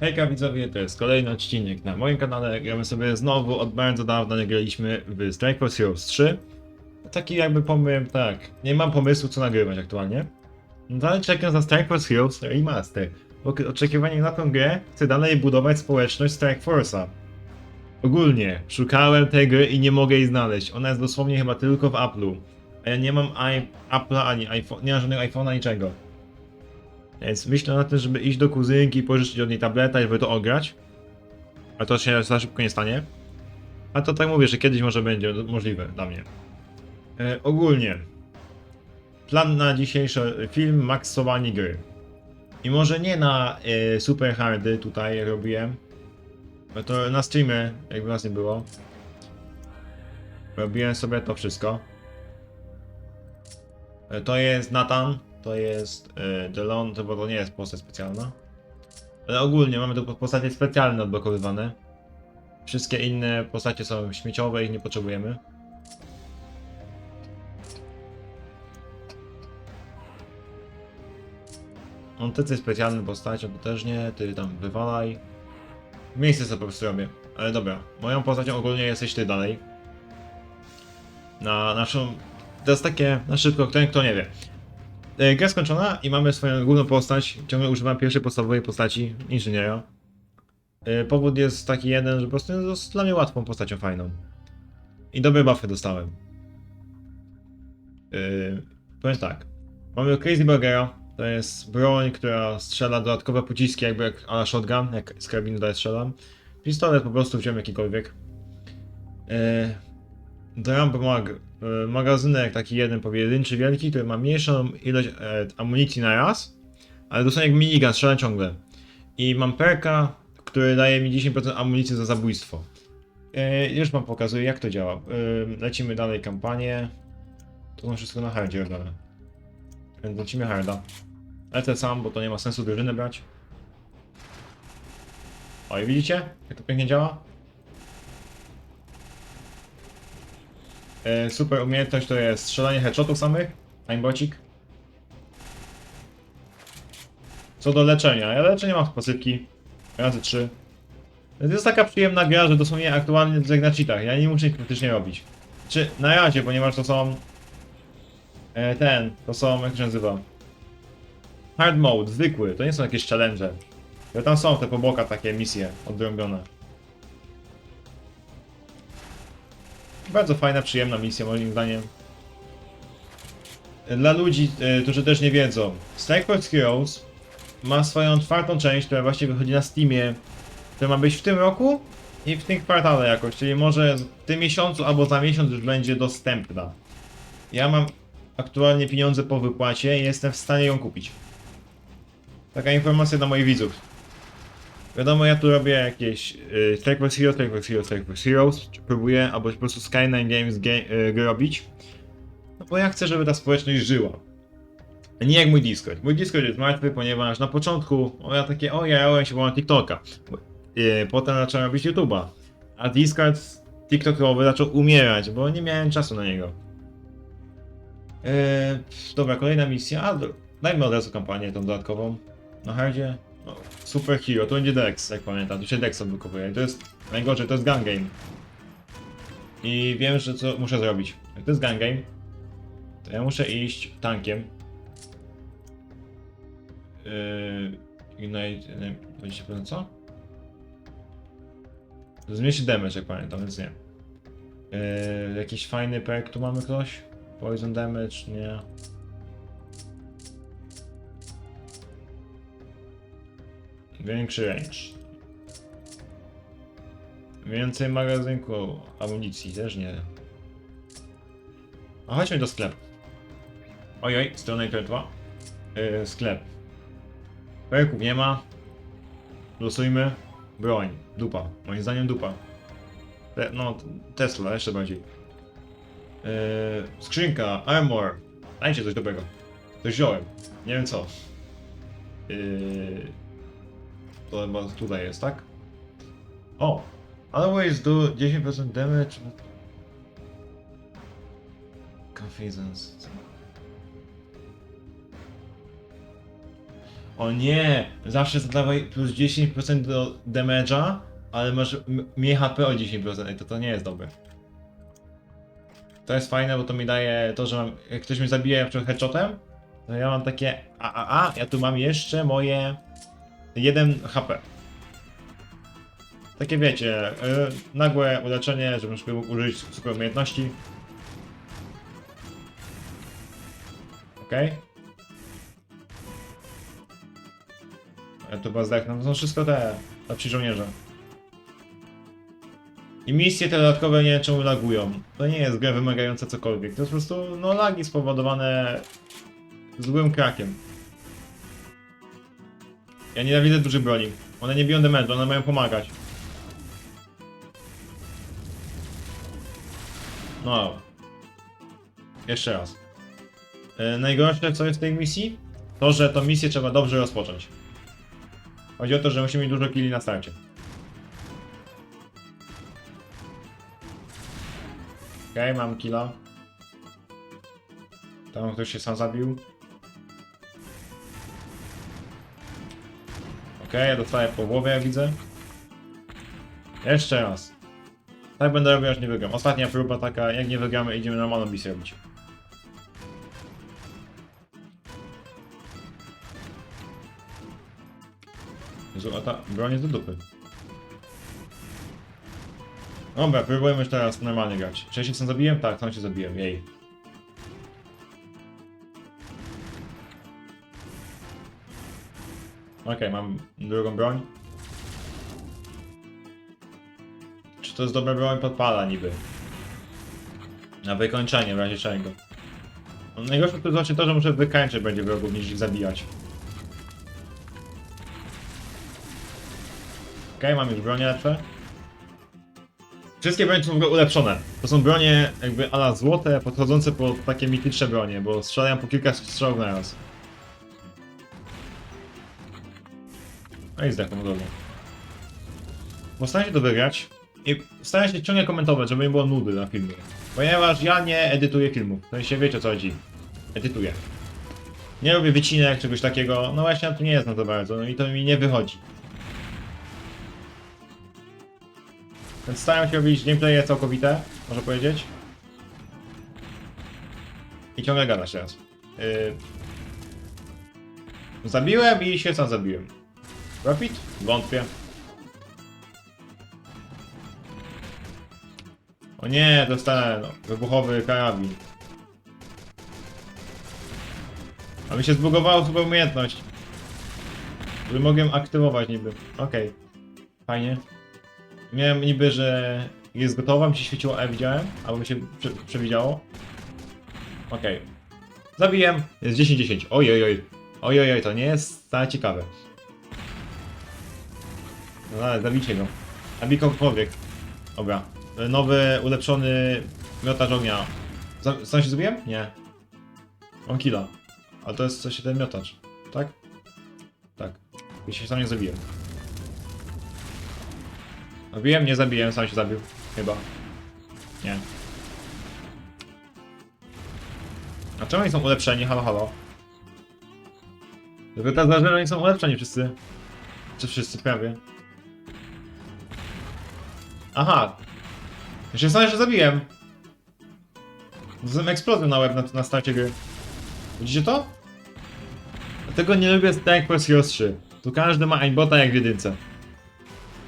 Hejka widzowie, to jest kolejny odcinek na moim kanale. Gramy sobie znowu, od bardzo dawna nie graliśmy w Strike Force Heroes 3. Taki jakby powiem tak, nie mam pomysłu co nagrywać aktualnie. No czekam za Strike Force Heroes Remaster. Ok- oczekiwanie na tą grę chcę dalej budować społeczność Strike Force'a. Ogólnie, szukałem tej gry i nie mogę jej znaleźć. Ona jest dosłownie chyba tylko w Apple'u. A ja nie mam Apple'a ani iPhone, nie mam żadnego iPhone'a, niczego. Więc myślę na tym, żeby iść do kuzynki, pożyczyć od niej tableta żeby to ograć. A to się za szybko nie stanie. A to tak mówię, że kiedyś może będzie możliwe dla mnie. E, ogólnie. Plan na dzisiejszy film maksowanie gry. I może nie na e, super hardy tutaj robiłem. Bo to na streamie, jakby was nie było. Robiłem sobie to wszystko. E, To jest Nathan, to jest e, Delon, to bo to nie jest postać specjalna. Ale ogólnie mamy tu postacie specjalne odblokowywane. Wszystkie inne postacie są śmieciowe, ich nie potrzebujemy. On ty coś specjalny postacią, to też nie, ty tam wywalaj. Miejsce sobie po prostu robię. Ale dobra, moją postacią ogólnie jesteś ty dalej. Na naszą... To jest takie, na szybko, ten kto nie wie. E, Gra skończona i mamy swoją główną postać. Ciągle używam pierwszej podstawowej postaci, inżyniera. E, Powód jest taki jeden, że po prostu jest dla mnie łatwą postacią fajną. I dobre buffy dostałem. Yy, powiem tak. Mamy Crazy Burgera. To jest broń, która strzela dodatkowe pociski, jakby jak a shotgun, jak z karabinu dalej strzelam. Pistolet po prostu wziąłem jakikolwiek. Yy, Drum mag, magazynek taki jeden pojedynczy wielki, który ma mniejszą ilość e, amunicji na raz, ale dosłownie jak minigun, strzela ciągle. I mam perka, który daje mi 10% amunicji za zabójstwo. Yy, już wam pokazuję jak to działa. Lecimy dalej kampanię. To mam wszystko na hardzie robione. Więc lecimy harda. Lecę sam, bo to nie ma sensu drużyny brać. O i widzicie? Jak to pięknie działa? E, super umiejętność to jest strzelanie headshotów samych. Aimbocik. Co do leczenia. Ja leczenie mam w posypki. Razy trzy. To jest taka przyjemna gra, że dosłownie aktualnie to na cheatach. Ja nie muszę nic praktycznie robić. Czy na razie, ponieważ to są... E, ten, to są, jak się nazywa? Hard mode, zwykły, to nie są jakieś challenge. Ale tam są te poboka takie misje odrąbione. Bardzo fajna, przyjemna misja moim zdaniem. Dla ludzi, e, którzy też nie wiedzą, Force Heroes ma swoją czwartą część, która właśnie wychodzi na Steamie, która ma być w tym roku i w tym kwartale jakoś, czyli może w tym miesiącu albo za miesiąc już będzie dostępna. Ja mam aktualnie pieniądze po wypłacie i jestem w stanie ją kupić. Taka informacja dla moich widzów. Wiadomo, ja tu robię jakieś y, Strike Force Heroes, Strike Force Heroes, Strike Force Heroes, próbuję, albo po prostu Skyline Games ga y, robić. No bo ja chcę, żeby ta społeczność żyła. Nie jak mój Discord. Mój Discord jest martwy, ponieważ na początku o ja takie, o ja jarałem się bo TikToka. Y, potem zacząłem robić YouTube'a. A Discord TikTokowy zaczął umierać, bo nie miałem czasu na niego. Eee, dobra, kolejna misja. A, dajmy od razu kampanię tą dodatkową. Na hardzie. No, super Hero, to będzie Dex, jak pamiętam. Tu się Dex odblokowuje. To jest najgorzej, to jest gun game. I wiem, że co muszę zrobić. Jak to jest gun game, to ja muszę iść tankiem. Yy, Ignite, nie, 20% co? Zmniejszy damage, jak pamiętam, więc nie. Yy, jakiś fajny perk tu mamy ktoś? Poison damage, nie. Większy range. Więcej magazynku amunicji, też nie. A chodźmy do sklepu. Ojoj, strona internetowa. Yy, sklep. Perków nie ma. Losujmy. Broń. Dupa. Moim zdaniem dupa. Te, no, Tesla jeszcze bardziej. Yy, skrzynka, armor. Dajcie coś dobrego. Coś wziąłem. Nie wiem co. Yy, to chyba tutaj jest, tak? O! Always do 10% damage. Confidence. O nie! Zawsze zadawaj plus 10% do damage'a, ale masz mniej HP o 10%. Ej, to to nie jest dobre. To jest fajne, bo to mi daje to, że mam, jak ktoś mnie zabije na przykład headshotem, to ja mam takie a a a, ja tu mam jeszcze moje 1 HP. Takie wiecie, y, nagłe uleczenie, żebym sobie mógł użyć super umiejętności. Okej. Ja tu chyba zdechnę. To są wszystko te lepsi żołnierze. I misje te dodatkowe nie czemu lagują. To nie jest gra wymagająca cokolwiek. To jest po prostu no lagi spowodowane złym krakiem. Ja nienawidzę dużych broni. One nie biją damage, one mają pomagać. No. Jeszcze raz. E, najgorsze co jest w tej misji? To, że tą misję trzeba dobrze rozpocząć. Chodzi o to, że musimy mieć dużo killi na starcie. Okej, mam killa. Tam ktoś się sam zabił. Ja dostaję po głowie, jak widzę. Jeszcze raz. Tak będę robił, aż nie wygram. Ostatnia próba taka, jak nie wygramy, idziemy normalną misję robić. Jezu, a ta broń jest do dupy. Dobra, próbujemy już teraz normalnie grać. Czy ja się sam zabiłem? Tak, sam się zabiłem, jej. Okej, mam drugą broń. Czy to jest dobra broń? Podpala niby. Na wykończenie, w razie czego. No, najgorsze to właśnie to, że muszę wykańczyć będzie wrogów niż ich zabijać. Okej, mam już bronie lepsze. Wszystkie bronie są w ogóle ulepszone. To są bronie jakby ala złote, podchodzące pod takie mityczne bronie, bo strzelają po kilka strzałów na raz. No i zdechłem dobrze. Bo staram się to wygrać i staram się ciągle komentować, żeby nie było nudy na filmie. Ponieważ ja nie edytuję filmów. To się wiecie o co chodzi. Edytuję. Nie robię wycinek, czegoś takiego. No właśnie, tu nie jest na to bardzo, no i to mi nie wychodzi. Więc staram się robić gameplaye całkowite, można powiedzieć. I ciągle gadać teraz. Yy... Zabiłem i się zabiłem. Rapid? Wątpię. O nie, dostałem no, wybuchowy karabin. A mi się zbugowało super umiejętność. Że mogłem aktywować niby. Okej. Fajnie. Miałem niby, że jest gotowa, mi się świeciło E, widziałem, albo mi się prze przewidziało. Okej. Zabiłem, jest 10-10. Ojej, oj. Ojej, oj, to nie jest wcale ciekawe. No ale zabijcie go. Zabij kogokolwiek. Dobra. Nowy, ulepszony miotacz ognia. Sam się zrobiłem? Nie. Mam killa. Ale to jest coś ten miotacz. Tak? Tak. Ja się sam nie zabiłem. Zabiłem? Nie zabiłem, sam się zabił. Chyba. Nie. A czemu oni są ulepszeni? Halo, halo. Tylko teraz że oni są ulepszeni wszyscy. Czy wszyscy prawie. Aha. Ja się sam że zabiłem. Dostałem eksplozję na łeb na, na starcie gry. Widzicie to? Dlatego nie lubię Tank Force Heroes 3. Tu każdy ma aimbota jak w jedynce.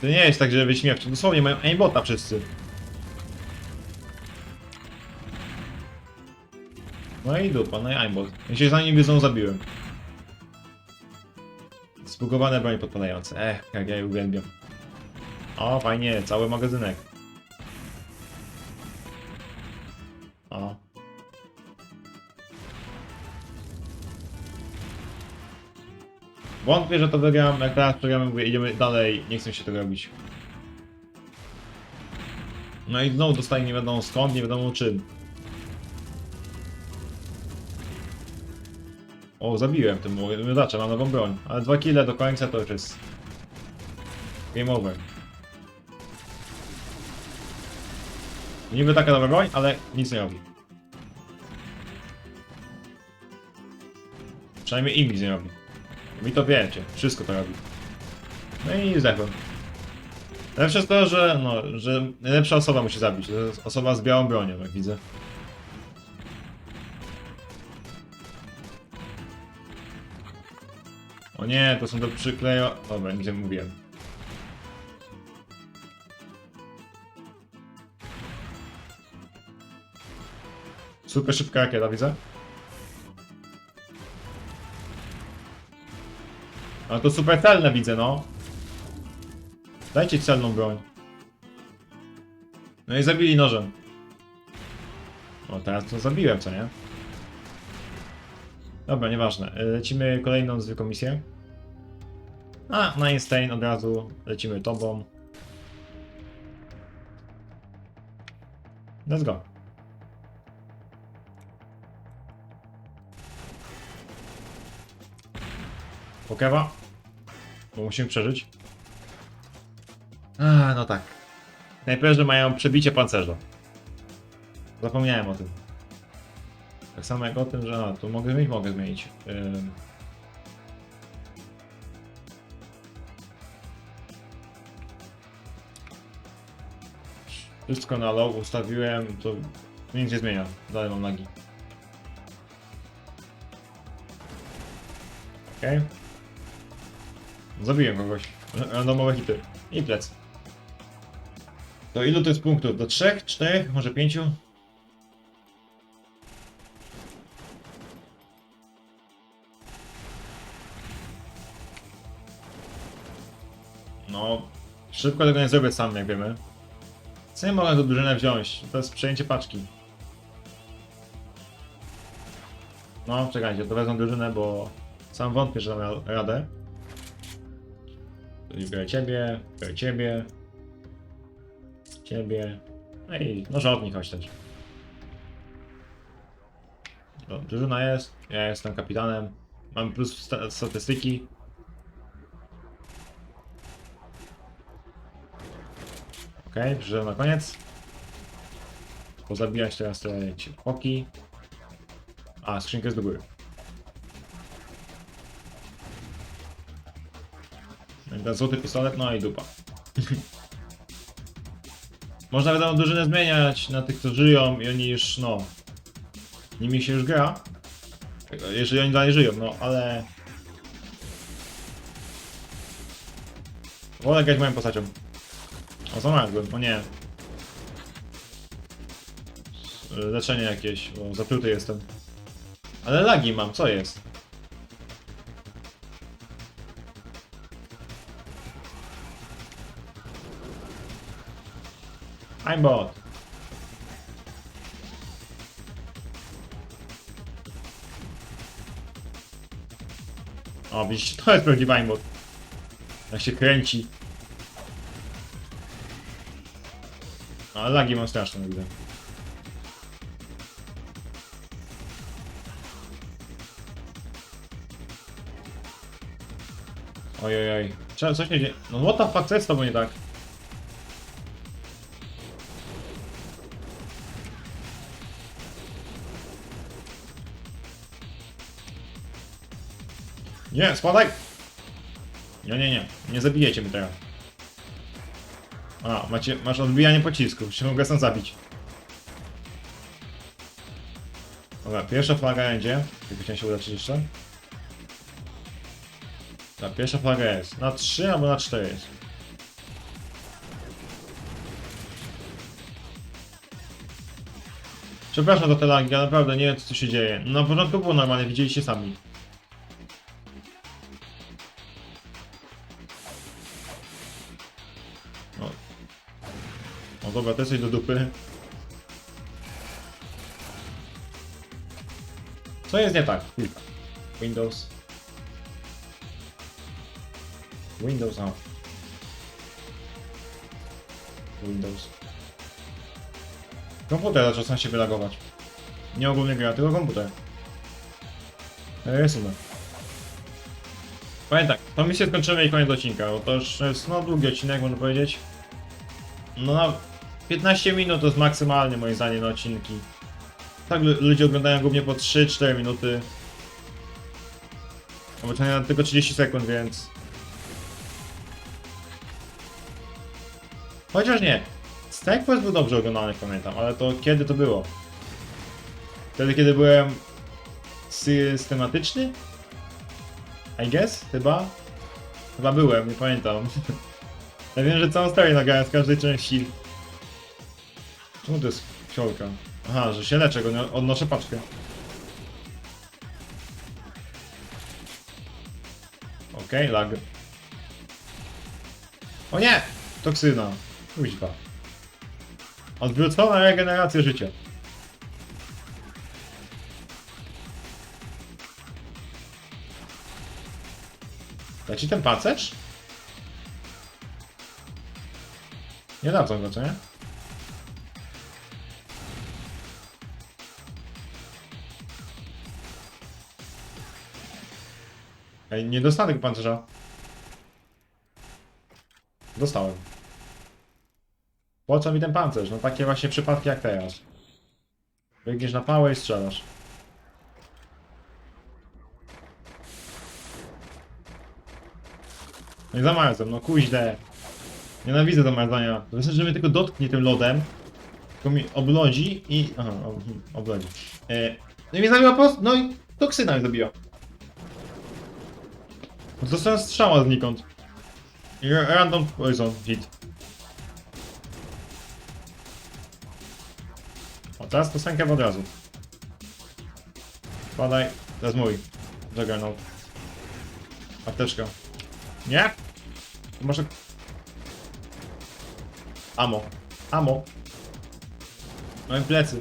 To nie jest tak, że wyśmiewczy. Dosłownie mają aimbota wszyscy. No i dupa, no i aimbot. Ja się za nim znowu zabiłem. Spugowane broń podpadające. Ech, jak ja je uwielbiam. O, fajnie, cały magazynek. O. Wątpię, że to wygram. Jak teraz przegramy, mówię, idziemy dalej. Nie chcę się tego robić. No i znowu dostaję nie wiadomo skąd, nie wiadomo czym. O, zabiłem tym miotaczem, mam nową broń. Ale dwa kile do końca to już jest... Game over. Niby taka dobra broń, ale nic nie robi. Przynajmniej im nic nie robi. Mi to wiecie, wszystko to robi. No i zdechłem. Lepsze jest to, że, no, że najlepsza osoba musi zabić. To jest osoba z białą bronią, jak widzę. O nie, to są do przyklejo... Dobra, nie mówiłem. Super szybka rakieta, widzę. Ale to super celne widzę, no. Dajcie celną broń. No i zabili nożem. O, teraz to zabiłem, co nie? Dobra, nieważne. Y, Lecimy kolejną zwykłą misję. A, Einstein od razu lecimy tobą. Let's go. Pokewa. Bo musimy przeżyć. A, no tak. Najpewniej mają przebicie pancerza. Zapomniałem o tym. Tak samo jak o tym, że a, tu mogę zmienić, mogę zmienić. Ym. Wszystko na low ustawiłem, to nic nie zmienia. Dalej mam lagi. Okej. Zabiłem kogoś. Randomowe hity. I plec. To ilu to jest punktów? Do trzech, czterech, może pięciu? No, szybko tego nie zrobię sam, jak wiemy. Co nie mogę do drużynę wziąć? To jest przejęcie paczki. No, czekajcie, to wezmę drużynę, bo sam wątpię, że dam ra- radę. Biorę ciebie, biorę ciebie, ciebie, no i no żadnych chodź też. No, drużyna jest, ja jestem kapitanem, mam plus sta statystyki. Okej, okay, przeżyłem na koniec. Pozabijać teraz te oki. A, skrzynkę jest do góry. Ten złoty pistolet, no i dupa. Można wiadomo drużynę zmieniać na tych, co żyją i oni już, no... Nimi się już gra. Jeżeli oni dalej żyją, no ale... Wolę grać moją postacią. O, zamarzłem, o nie. Leczenie jakieś, bo zapluty jestem. Ale lagi mam, co jest? I'm bot. O, widzicie, to jest prawdziwy aimbot. Jak się kręci. No, ale lagi mam straszne, widzę. Ojej, Cze- coś nie dzieje. No what the fuck, co jest z tobą nie tak? Nie, spadaj! Nie, nie, nie. Nie zabijecie mnie teraz. A, macie, masz odbijanie pocisków, się mogę sam zabić. Dobra, pierwsza flaga będzie. Jak chciałem się uleczyć jeszcze. Ta pierwsza flaga jest. Na 3 albo na 4 jest. Przepraszam za te lagi, ale naprawdę nie wiem co się dzieje. Na początku było normalnie, widzieliście sami. Dobra, to coś do dupy. Co jest nie tak? Windows. Windows off. Windows. Komputer zaczął sam się wylagować. Nie ogólnie gra, tylko komputer. Rysunek. Powiem tak, tą misję skończymy i koniec odcinka, bo to już jest no długi odcinek, można powiedzieć. No na 15 minut to jest maksymalnie moim zdaniem na odcinki. Tak lu- ludzie oglądają głównie po 3-4 minuty. Obecnie na tylko 30 sekund, więc... Chociaż nie. Strike Force był dobrze oglądany, pamiętam, ale to kiedy to było? Wtedy, kiedy byłem systematyczny? I guess? Chyba? Chyba byłem, nie pamiętam. Ja wiem, że całą serię nagrałem z każdej części. Czemu to jest fiolka? Aha, że się leczę, go nie- odnoszę paczkę. Okej, lag. O nie! Toksyna. Kuźwa. Odwrócona regeneracja życia. Da ci ten pancerz? Nie dadzą go, co nie? Ej, tego pancerza. Dostałem. Po co mi ten pancerz? No takie właśnie przypadki jak teraz. Biegniesz na pałę i strzelasz. No i zamarzłem, no kuźle. Nienawidzę zamarzania. Wystarczy, że mnie tylko dotknie tym lodem. Tylko mi oblodzi i... Aha, ob, oblodzi. E, no i mnie zabiła po... No i toksyna mnie zabiła. Dostałem strzała znikąd. I ra- random poison hit. O, teraz to sękę od razu. Padaj, to jest mój. Juggernaut. Apteczka. Nie? Może... Amo. Amo. Mam plecy.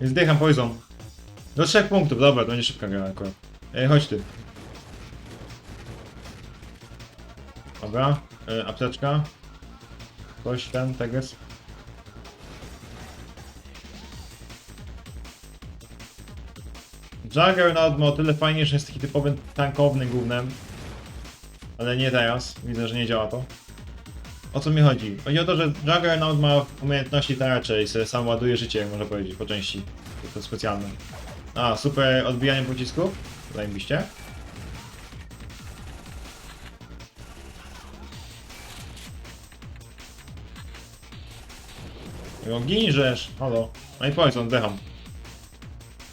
I zdycham poison. Do trzech punktów, dobra, to będzie szybka gra akurat. Ej, chodź ty. Dobra, e, apteczka. Ktoś ten, teges. Juggernaut ma o tyle fajnie, że jest taki typowym tankownym głównym. Ale nie teraz, widzę, że nie działa to. O co mi chodzi? Chodzi o to, że Juggernaut ma umiejętności tarcze i sobie sam ładuje życie, jak można powiedzieć, po części. To specjalne. A, super odbijanie pocisków? Zajebiście. No ginżesz, halo. No i poison, decham.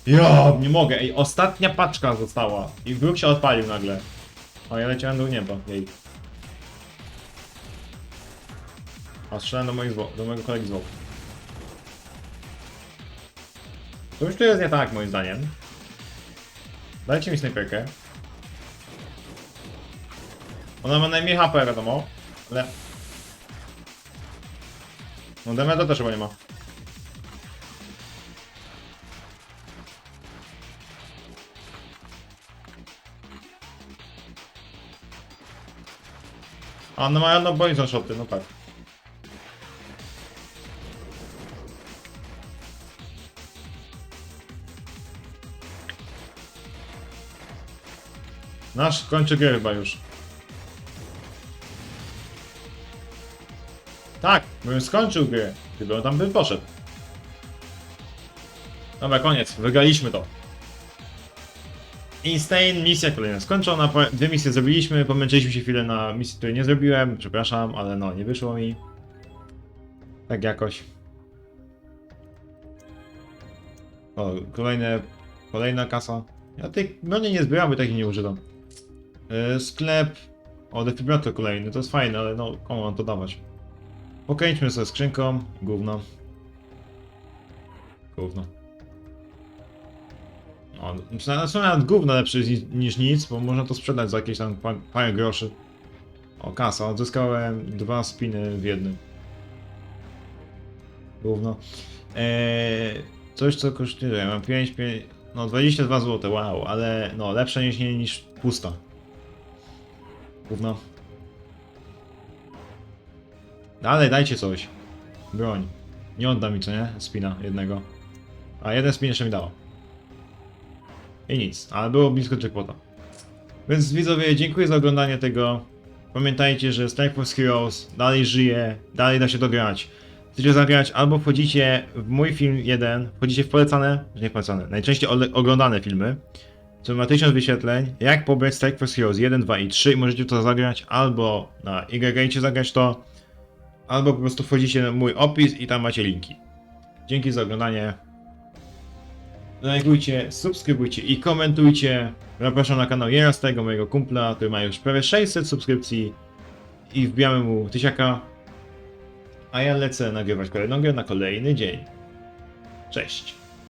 Ja, nie mogę, ej, ostatnia paczka została. I wróg się odpalił nagle. O, ja leciałem do nieba, jej. A strzelałem do, moich do mojego kolegi z. To już tu jest nie tak, moim zdaniem. Dajcie mi snajperkę. Ona ma najmniej HP, wiadomo, ale... No damage też chyba nie ma. A no mają no boją shoty, no tak. Nasz kończy grę chyba już. Tak, bym skończył grę, gdyby on tam by poszedł. Dobra, koniec, wygraliśmy to. Insane, misja kolejna skończona, dwie misje zrobiliśmy, pomęczyliśmy się chwilę na misji, której nie zrobiłem, przepraszam, ale no, nie wyszło mi. Tak jakoś. O, kolejne, kolejna kasa. Ja tej broni nie zbieram, bo takiej nie używam. Yy, sklep, o, defibrylator kolejny, to jest fajne, ale no, komu mam to dawać? Pokręćmy sobie skrzynką, gówno. Gówno. No, znaczy, na- są nawet gówno lepsze niż, nic, bo można to sprzedać za jakieś tam pa- parę groszy. O, kasa, odzyskałem dwa spiny w jednym. Gówno. Eee, coś co kosztuje, mam 5, 5, no 22 zł, wow, ale no lepsze niż, niż pusta. Gówno. Dalej, dajcie coś. Broń. Nie odda mi, co nie? Spina jednego. A jeden spin jeszcze mi dało. I nic, ale było blisko jackpota. Więc widzowie, dziękuję za oglądanie tego. Pamiętajcie, że Strike Force Heroes dalej żyje, dalej da się dograć. Chcecie zagrać, albo wchodzicie w mój film jeden, wchodzicie w polecane, nie polecane, najczęściej oglądane filmy. co ma 1000 wyświetleń, jak pobrać Strike Force Heroes 1, 2 i 3 i możecie to zagrać albo na YGate zagrać to, albo po prostu wchodzicie na mój opis i tam macie linki. Dzięki za oglądanie. Lajkujcie, subskrybujcie i komentujcie. Zapraszam na kanał Jerastego, mojego kumpla, który ma już prawie 600 subskrypcji i wbijamy mu tysiaka. A ja lecę nagrywać kolejną grę na kolejny dzień. Cześć.